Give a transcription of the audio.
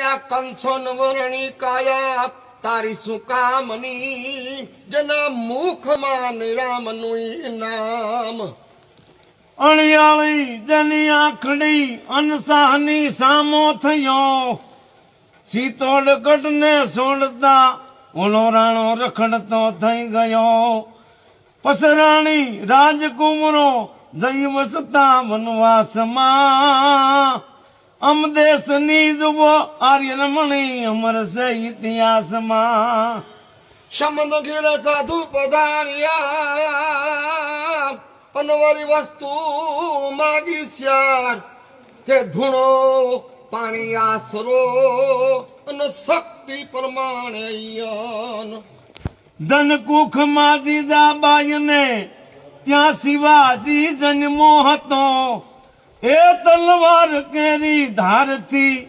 આ કંસન વર્ણી કાયા, તારી શું કામની? જેના મુખમાં રામનું નામ. અણિયાળી જેની આખડી અનસાહની સામો થયો. શીતોડ ને સોડતા ઓલો રાણો રખડતો થઈ ગયો. પસરાણી રાજકુમરો જઈ વસતા વનવાસમાં. અમદેશની જુઓ આર્યરમણી અમર છે ઇતિહાસમાં. શમન ઘેર સાધુ પધાર્યા. અનવરી વસ્તુ માગી શ્યાર કે ધૂણો પાણી આસરો અને શક્તિ પ્રમાણે યન. ધન કુખ માજી બાયને ત્યાં શિવાજી જન્મો હતો. એ તલવાર કેરી ધારથી